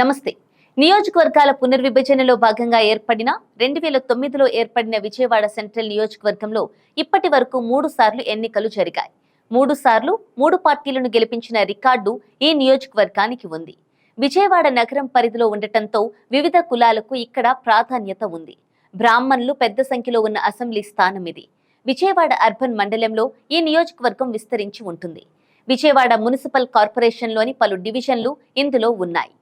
నమస్తే. నియోజకవర్గాల పునర్విభజనలో భాగంగా ఏర్పడిన రెండు వేల తొమ్మిదిలో ఏర్పడిన విజయవాడ సెంట్రల్ నియోజకవర్గంలో ఇప్పటి వరకు మూడు సార్లు ఎన్నికలు జరిగాయి. మూడు సార్లు మూడు పార్టీలను గెలిపించిన రికార్డు ఈ నియోజకవర్గానికి ఉంది. విజయవాడ నగరం పరిధిలో ఉండటంతో వివిధ కులాలకు ఇక్కడ ప్రాధాన్యత ఉంది. బ్రాహ్మణులు పెద్ద సంఖ్యలో ఉన్న అసెంబ్లీ స్థానం ఇది. విజయవాడ అర్బన్ మండలంలో ఈ నియోజకవర్గం విస్తరించి ఉంటుంది. విజయవాడ మున్సిపల్ కార్పొరేషన్లోని పలు డివిజన్లు ఇందులో ఉన్నాయి.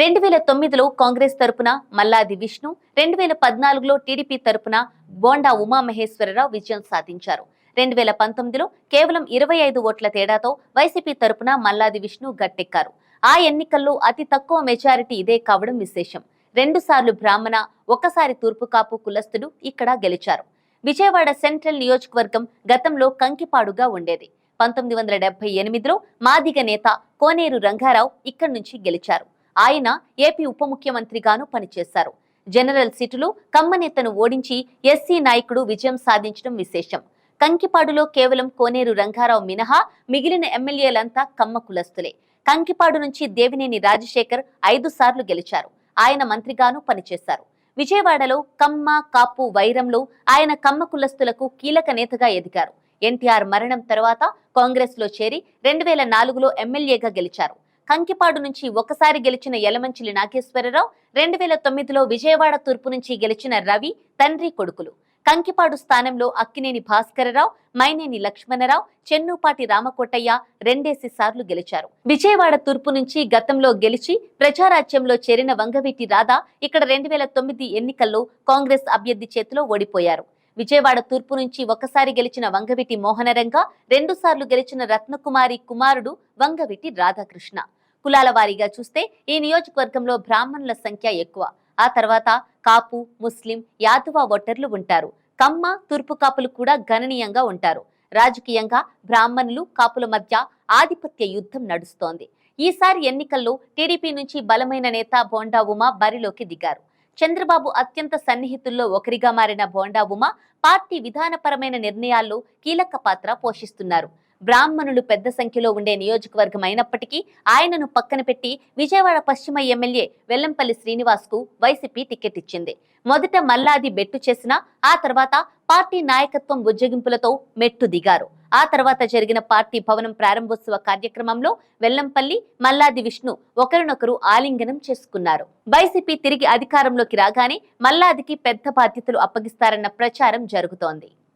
రెండు వేల తొమ్మిదిలో కాంగ్రెస్ తరపున మల్లాది విష్ణు రెండు వేల పద్నాలుగులో టీడీపీ తరపున బోండా ఉమామహేశ్వరరావు విజయం సాధించారు. రెండు వేల పంతొమ్మిదిలో కేవలం ఇరవై ఐదు ఓట్ల తేడాతో వైసీపీ తరపున మల్లాది విష్ణు గట్టెక్కారు. ఆ ఎన్నికల్లో అతి తక్కువ మెజారిటీ ఇదే కావడం విశేషం. రెండుసార్లు బ్రాహ్మణ ఒకసారి తూర్పు కాపు కులస్తుడు ఇక్కడ గెలిచారు. విజయవాడ సెంట్రల్ నియోజకవర్గం గతంలో కంకిపాడుగా ఉండేది. పంతొమ్మిది వందల డెబ్బై ఎనిమిదిలో మాదిగ నేత కోనేరు రంగారావు ఇక్కడి నుంచి గెలిచారు. ఆయన ఏపీ ఉప ముఖ్యమంత్రిగాను పనిచేశారు. జనరల్ సీటులో కమ్మనేతను ఓడించి ఎస్సీ నాయకుడు విజయం సాధించడం విశేషం. కంకిపాడులో కేవలం కోనేరు రంగారావు మినహా మిగిలిన ఎమ్మెల్యేలంతా కమ్మ కులస్తులే. కంకిపాడు నుంచి దేవినేని రాజశేఖర్ ఐదు సార్లు గెలిచారు. ఆయన మంత్రిగాను పనిచేశారు. విజయవాడలో కమ్మ కాపు వైరంలో ఆయన కమ్మ కులస్తులకు కీలక నేతగా ఎదిగారు. ఎన్టీఆర్ మరణం తర్వాత కాంగ్రెస్లో చేరి రెండు వేల నాలుగులో ఎమ్మెల్యేగా గెలిచారు. కంకిపాడు నుంచి ఒకసారి గెలిచిన యలమంచిలి నాగేశ్వరరావు రెండు వేల తొమ్మిదిలో విజయవాడ తూర్పు నుంచి గెలిచిన రవి తండ్రి కొడుకులు. కంకిపాడు స్థానంలో అక్కినేని భాస్కరరావు మైనేని లక్ష్మణరావు చెన్నుపాటి రామకోటయ్య రెండేసి సార్లు గెలిచారు. విజయవాడ తూర్పు నుంచి గతంలో గెలిచి ప్రజారాజ్యంలో చేరిన వంగవీటి రాధా ఇక్కడ రెండు వేల తొమ్మిది ఎన్నికల్లో కాంగ్రెస్ అభ్యర్థి చేతిలో ఓడిపోయారు. విజయవాడ తూర్పు నుంచి ఒకసారి గెలిచిన వంగవిటి మోహనరంగ రెండు సార్లు గెలిచిన రత్నకుమారి కుమారుడు వంగవిటి రాధాకృష్ణ. కులాల వారీగా చూస్తే ఈ నియోజకవర్గంలో బ్రాహ్మణుల సంఖ్య ఎక్కువ. ఆ తర్వాత కాపు ముస్లిం యాదవ ఓటర్లు ఉంటారు. కమ్మ తూర్పు కాపులు కూడా గణనీయంగా ఉంటారు. రాజకీయంగా బ్రాహ్మణులు కాపుల మధ్య ఆధిపత్య యుద్ధం నడుస్తోంది. ఈసారి ఎన్నికల్లో టీడీపీ నుంచి బలమైన నేత బోండా ఉమా బరిలోకి దిగారు. చంద్రబాబు అత్యంత సన్నిహితుల్లో ఒకరిగా మారిన బోండా ఉమా పార్టీ విధానపరమైన నిర్ణయాల్లో కీలక పాత్ర పోషిస్తున్నారు. బ్రాహ్మణులు పెద్ద సంఖ్యలో ఉండే నియోజకవర్గం అయినప్పటికీ ఆయనను పక్కన పెట్టి విజయవాడ పశ్చిమ ఎమ్మెల్యే వెల్లంపల్లి శ్రీనివాస్కు వైసీపీ టికెట్ ఇచ్చింది. మొదట మల్లాది బెట్టు చేసినా ఆ తర్వాత పార్టీ నాయకత్వం ఉజ్జగింపులతో మెట్టు దిగారు. ఆ తర్వాత జరిగిన పార్టీ భవనం ప్రారంభోత్సవ కార్యక్రమంలో వెల్లంపల్లి మల్లాది విష్ణు ఒకరినొకరు ఆలింగనం చేసుకున్నారు. వైసీపీ తిరిగి అధికారంలోకి రాగానే మల్లాదికి పెద్ద బాధ్యతలు అప్పగిస్తారన్న ప్రచారం జరుగుతోంది.